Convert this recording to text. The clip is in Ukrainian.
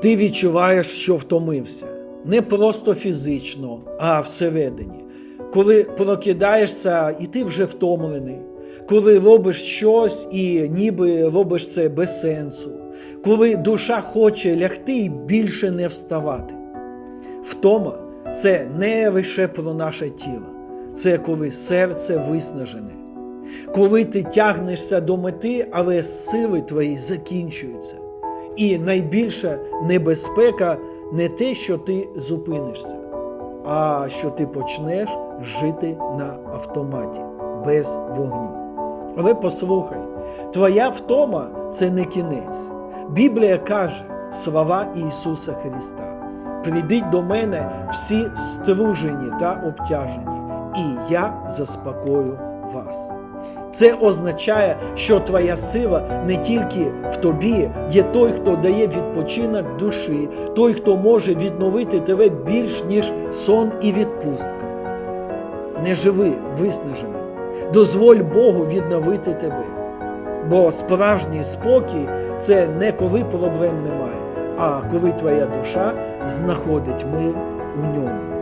ти відчуваєш, що втомився. Не просто фізично, а всередині. Коли прокидаєшся, і ти вже втомлений, коли робиш щось і ніби робиш це без сенсу, коли душа хоче лягти і більше не вставати. Втома це не лише про наше тіло, це коли серце виснажене, коли ти тягнешся до мети, але сили твої закінчуються. І найбільша небезпека не те, що ти зупинишся, а що ти почнеш жити на автоматі без вогню. Але послухай, твоя втома це не кінець. Біблія каже слова Ісуса Христа. Прийдіть до мене всі стружені та обтяжені, і я заспокою вас. Це означає, що твоя сила не тільки в тобі, є той, хто дає відпочинок душі, той, хто може відновити тебе більш ніж сон і відпустка. Не живи виснаженим. Дозволь Богу відновити тебе. Бо справжній спокій це не коли проблем немає, а коли твоя душа знаходить мир у ньому.